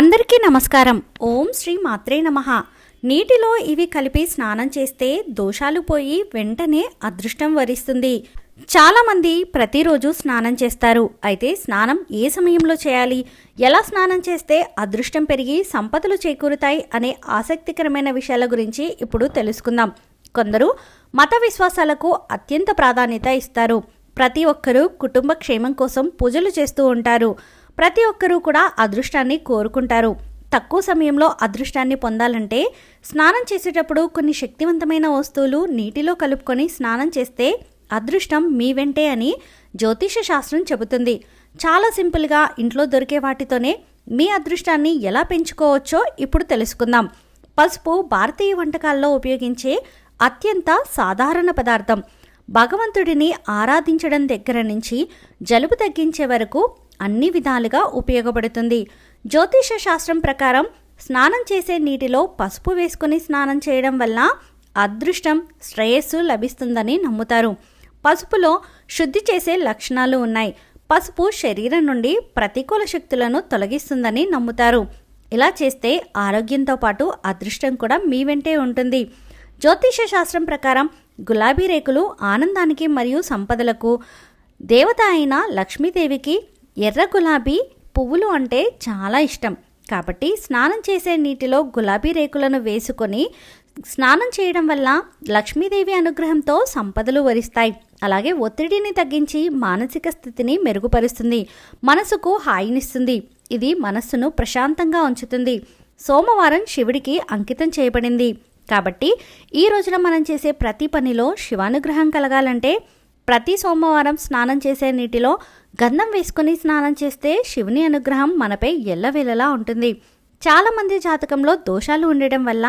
అందరికీ నమస్కారం. ఓం శ్రీ మాత్రే నమ. నీటిలో ఇవి కలిపి స్నానం చేస్తే దోషాలు పోయి వెంటనే అదృష్టం వరిస్తుంది. చాలామంది ప్రతిరోజు స్నానం చేస్తారు. అయితే స్నానం ఏ సమయంలో చేయాలి? ఎలా స్నానం చేస్తే అదృష్టం పెరిగి సంపదలు చేకూరుతాయి అనే ఆసక్తికరమైన విషయాల గురించి ఇప్పుడు తెలుసుకుందాం. కొందరు మత విశ్వాసాలకు అత్యంత ప్రాధాన్యత ఇస్తారు. ప్రతి ఒక్కరూ కుటుంబ క్షేమం కోసం పూజలు చేస్తూ ఉంటారు. ప్రతి ఒక్కరూ కూడా అదృష్టాన్ని కోరుకుంటారు. తక్కువ సమయంలో అదృష్టాన్ని పొందాలంటే స్నానం చేసేటప్పుడు కొన్ని శక్తివంతమైన వస్తువులు నీటిలో కలుపుకొని స్నానం చేస్తే అదృష్టం మీ వెంటే అని జ్యోతిష శాస్త్రం చెబుతుంది. చాలా సింపుల్గా ఇంట్లో దొరికే వాటితోనే మీ అదృష్టాన్ని ఎలా పెంచుకోవచ్చో ఇప్పుడు తెలుసుకుందాం. పసుపు భారతీయ వంటకాల్లో ఉపయోగించే అత్యంత సాధారణ పదార్థం. భగవంతుడిని ఆరాధించడం దగ్గర నుంచి జలుబు తగ్గించే వరకు అన్ని విధాలుగా ఉపయోగపడుతుంది. జ్యోతిష శాస్త్రం ప్రకారం స్నానం చేసే నీటిలో పసుపు వేసుకుని స్నానం చేయడం వల్ల అదృష్టం శ్రేయస్సు లభిస్తుందని నమ్ముతారు. పసుపులో శుద్ధి చేసే లక్షణాలు ఉన్నాయి. పసుపు శరీరం నుండి ప్రతికూల శక్తులను తొలగిస్తుందని నమ్ముతారు. ఇలా చేస్తే ఆరోగ్యంతో పాటు అదృష్టం కూడా మీ వెంటే ఉంటుంది. జ్యోతిష శాస్త్రం ప్రకారం గులాబీ రేకులు ఆనందానికి మరియు సంపదలకు దేవత అయిన లక్ష్మీదేవికి ఎర్ర గులాబీ పువ్వులు అంటే చాలా ఇష్టం. కాబట్టి స్నానం చేసే నీటిలో గులాబీ రేకులను వేసుకొని స్నానం చేయడం వల్ల లక్ష్మీదేవి అనుగ్రహంతో సంపదలు వరిస్తాయి. అలాగే ఒత్తిడిని తగ్గించి మానసిక స్థితిని మెరుగుపరుస్తుంది. మనసుకు హాయినిస్తుంది. ఇది మనస్సును ప్రశాంతంగా ఉంచుతుంది. సోమవారం శివుడికి అంకితం చేయబడింది. కాబట్టి ఈ రోజున మనం చేసే ప్రతి పనిలో శివానుగ్రహం కలగాలంటే ప్రతి సోమవారం స్నానం చేసే నీటిలో గంధం వేసుకుని స్నానం చేస్తే శివుని అనుగ్రహం మనపై ఎల్లవేళలా ఉంటుంది. చాలామంది జాతకంలో దోషాలు ఉండడం వల్ల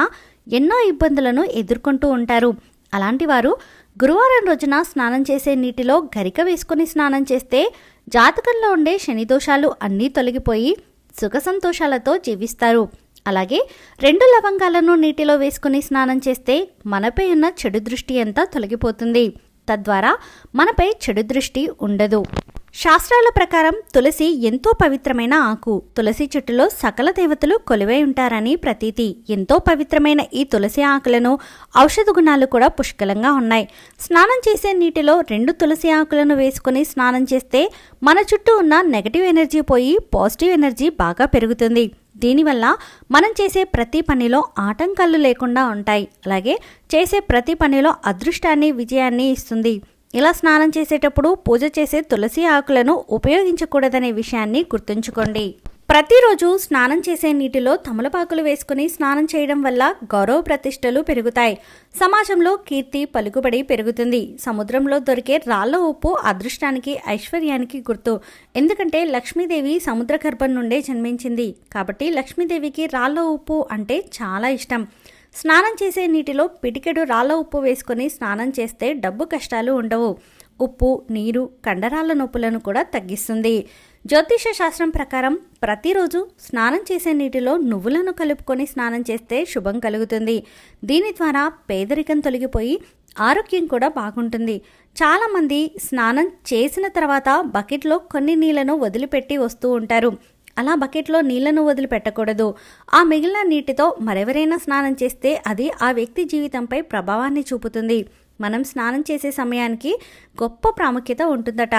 ఎన్నో ఇబ్బందులను ఎదుర్కొంటూ ఉంటారు. అలాంటి వారు గురువారం రోజున స్నానం చేసే నీటిలో గరిక వేసుకుని స్నానం చేస్తే జాతకంలో ఉండే శని దోషాలు అన్నీ తొలగిపోయి సుఖ సంతోషాలతో జీవిస్తారు. అలాగే రెండు లవంగాలను నీటిలో వేసుకుని స్నానం చేస్తే మనపై ఉన్న చెడు దృష్టి అంతా తొలగిపోతుంది. తద్వారా మనపై చెడు దృష్టి ఉండదు. శాస్త్రాల ప్రకారం తులసి ఎంతో పవిత్రమైన ఆకు. తులసి చెట్టులో సకల దేవతలు కొలువై ఉంటారని ప్రతీతి. ఎంతో పవిత్రమైన ఈ తులసి ఆకులను ఔషధ గుణాలు కూడా పుష్కలంగా ఉన్నాయి. స్నానం చేసే నీటిలో రెండు తులసి ఆకులను వేసుకుని స్నానం చేస్తే మన చుట్టూ ఉన్న నెగటివ్ ఎనర్జీ పోయి పాజిటివ్ ఎనర్జీ బాగా పెరుగుతుంది. దీనివల్ల మనం చేసే ప్రతి పనిలో ఆటంకాలు లేకుండా ఉంటాయి. అలాగే చేసే ప్రతి పనిలో అదృష్టాన్ని విజయాన్ని ఇస్తుంది. ఇలా స్నానం చేసేటప్పుడు పూజ చేసే తులసి ఆకులను ఉపయోగించకూడదనే విషయాన్ని గుర్తుంచుకోండి. ప్రతిరోజు స్నానం చేసే నీటిలో తమలపాకులు వేసుకుని స్నానం చేయడం వల్ల గౌరవ ప్రతిష్టలు పెరుగుతాయి. సమాజంలో కీర్తి పలుకుబడి పెరుగుతుంది. సముద్రంలో దొరికే రాళ్ళ ఉప్పు అదృష్టానికి ఐశ్వర్యానికి గుర్తు. ఎందుకంటే లక్ష్మీదేవి సముద్ర గర్భం నుండే జన్మించింది. కాబట్టి లక్ష్మీదేవికి రాళ్ళ ఉప్పు అంటే చాలా ఇష్టం. స్నానం చేసే నీటిలో పిటికెడు రాళ్ళ ఉప్పు వేసుకొని స్నానం చేస్తే డబ్బు కష్టాలు ఉండవు. ఉప్పు నీరు కండరాల నొప్పులను కూడా తగ్గిస్తుంది. జ్యోతిష శాస్త్రం ప్రకారం ప్రతిరోజు స్నానం చేసే నీటిలో నువ్వులను కలుపుకొని స్నానం చేస్తే శుభం కలుగుతుంది. దీని ద్వారా పేదరికం తొలగిపోయి ఆరోగ్యం కూడా బాగుంటుంది. చాలామంది స్నానం చేసిన తర్వాత బకెట్లో కొన్ని నీళ్ళను వదిలిపెట్టి వస్తూ ఉంటారు. అలా బకెట్లో నీళ్ళను వదిలిపెట్టకూడదు. ఆ మిగిలిన నీటితో మరెవరైనా స్నానం చేస్తే అది ఆ వ్యక్తి జీవితంపై ప్రభావాన్ని చూపుతుంది. మనం స్నానం చేసే సమయానికి గొప్ప ప్రాముఖ్యత ఉంటుందట.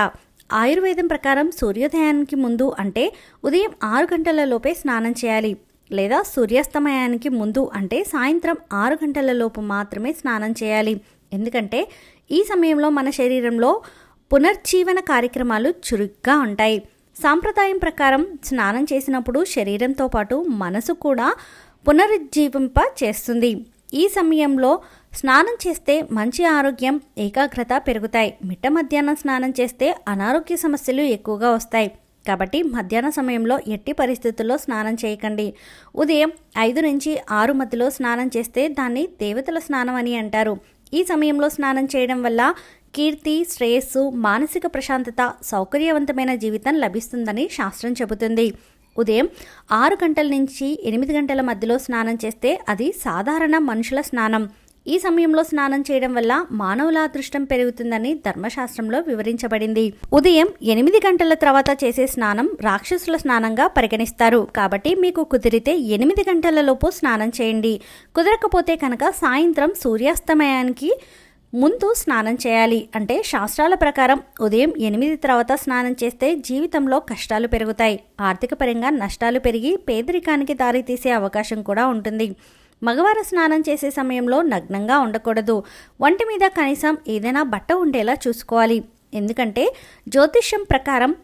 ఆయుర్వేదం ప్రకారం సూర్యోదయానికి ముందు అంటే ఉదయం ఆరు గంటల లోపే స్నానం చేయాలి లేదా సూర్యాస్తమయానికి ముందు అంటే సాయంత్రం ఆరు గంటల లోపు మాత్రమే స్నానం చేయాలి. ఎందుకంటే ఈ సమయంలో మన శరీరంలో పునర్జీవన కార్యక్రమాలు చురుగ్గా ఉంటాయి. సాంప్రదాయం ప్రకారం స్నానం చేసినప్పుడు శరీరంతో పాటు మనసు కూడా పునరుజ్జీవింప చేస్తుంది ఈ సమయంలో స్నానం చేస్తే మంచి ఆరోగ్యం ఏకాగ్రత పెరుగుతాయి. మిట్ట మధ్యాహ్నం స్నానం చేస్తే అనారోగ్య సమస్యలు ఎక్కువగా వస్తాయి. కాబట్టి మధ్యాహ్న సమయంలో ఎట్టి పరిస్థితుల్లో స్నానం చేయకండి. ఉదయం ఐదు నుంచి ఆరు మధ్యలో స్నానం చేస్తే దాన్ని దేవతల స్నానం అని అంటారు. ఈ సమయంలో స్నానం చేయడం వల్ల కీర్తి శ్రేయస్సు మానసిక ప్రశాంతత సౌకర్యవంతమైన జీవితం లభిస్తుందని శాస్త్రం చెబుతుంది. ఉదయం ఆరు గంటల నుంచి ఎనిమిది గంటల మధ్యలో స్నానం చేస్తే అది సాధారణ మనుషుల స్నానం. ఈ సమయంలో స్నానం చేయడం వల్ల మానవుల అదృష్టం పెరుగుతుందని ధర్మశాస్త్రంలో వివరించబడింది. ఉదయం ఎనిమిది గంటల తర్వాత చేసే స్నానం రాక్షసుల స్నానంగా పరిగణిస్తారు. కాబట్టి మీకు కుదిరితే ఎనిమిది గంటలలోపు స్నానం చేయండి. కుదరకపోతే కనుక సాయంత్రం సూర్యాస్తమయానికి ముందు స్నానం చేయాలి. అంటే శాస్త్రాల ప్రకారం ఉదయం ఎనిమిది తర్వాత స్నానం చేస్తే జీవితంలో కష్టాలు పెరుగుతాయి. ఆర్థిక పరంగా నష్టాలు పెరిగి పేదరికానికి దారితీసే అవకాశం కూడా ఉంటుంది. మగవారు స్నానం చేసే సమయంలో నగ్నంగా ఉండకూడదు. వంటి మీద కనీసం ఏదైనా బట్ట ఉండేలా చూసుకోవాలి. ఎందుకంటే జ్యోతిష్యం ప్రకారం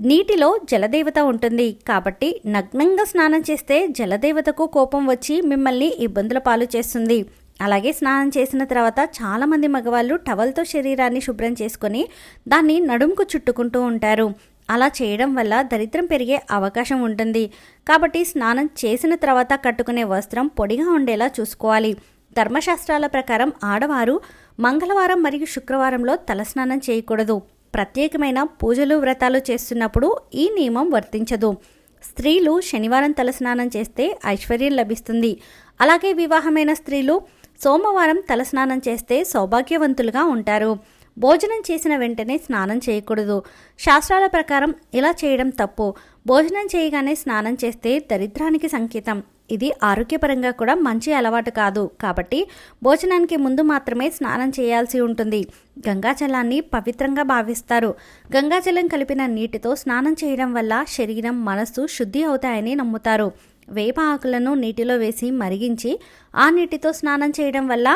నీటిలో జలదేవత ఉంటుంది. కాబట్టి నగ్నంగా స్నానం చేస్తే జలదేవతకు కోపం వచ్చి మిమ్మల్ని ఇబ్బందుల పాలు చేస్తుంది. అలాగే స్నానం చేసిన తర్వాత చాలామంది మగవాళ్ళు టవల్తో శరీరాన్ని శుభ్రం చేసుకొని దాన్ని నడుముకు చుట్టుకుంటూ ఉంటారు. అలా చేయడం వల్ల దరిద్రం పెరిగే అవకాశం ఉంటుంది. కాబట్టి స్నానం చేసిన తర్వాత కట్టుకునే వస్త్రం పొడిగా ఉండేలా చూసుకోవాలి. ధర్మశాస్త్రాల ప్రకారం ఆడవారు మంగళవారం మరియు శుక్రవారంలో తలస్నానం చేయకూడదు. ప్రత్యేకమైన పూజలు వ్రతాలు చేస్తున్నప్పుడు ఈ నియమం వర్తించదు. స్త్రీలు శనివారం తలస్నానం చేస్తే ఐశ్వర్యం లభిస్తుంది. అలాగే వివాహమైన స్త్రీలు సోమవారం తలస్నానం చేస్తే సౌభాగ్యవంతులుగా ఉంటారు. భోజనం చేసిన వెంటనే స్నానం చేయకూడదు. శాస్త్రాల ప్రకారం ఇలా చేయడం తప్పు. భోజనం చేయగానే స్నానం చేస్తే దరిద్రానికి సంకేతం. ఇది ఆరోగ్యపరంగా కూడా మంచి అలవాటు కాదు. కాబట్టి భోజనానికి ముందు మాత్రమే స్నానం చేయాల్సి ఉంటుంది. గంగాజలాన్ని పవిత్రంగా భావిస్తారు. గంగాజలం కలిపిన నీటితో స్నానం చేయడం వల్ల శరీరం మనస్సు శుద్ధి అవుతాయని నమ్ముతారు. వేప ఆకులను నీటిలో వేసి మరిగించి ఆ నీటితో స్నానం చేయడం వల్ల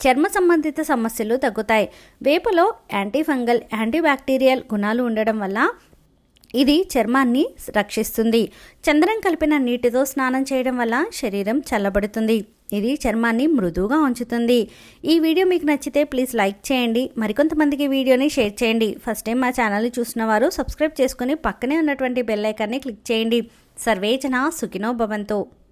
చర్మ సంబంధిత సమస్యలు తగ్గుతాయి. వేపలో యాంటీఫంగల్ యాంటీబ్యాక్టీరియల్ గుణాలు ఉండడం వల్ల ఇది చర్మాన్ని రక్షిస్తుంది. చంద్రం కలిపిన నీటితో స్నానం చేయడం వల్ల శరీరం చల్లబడుతుంది. ఇది చర్మాన్ని మృదువుగా ఉంచుతుంది. ఈ వీడియో మీకు నచ్చితే ప్లీజ్ లైక్ చేయండి. మరికొంతమందికి వీడియోని షేర్ చేయండి. ఫస్ట్ టైం మా ఛానల్ని చూసిన వారు సబ్స్క్రైబ్ చేసుకుని పక్కనే ఉన్నటువంటి బెల్ ఐకాన్ని క్లిక్ చేయండి. సర్వేజన సుఖినో భవంతో.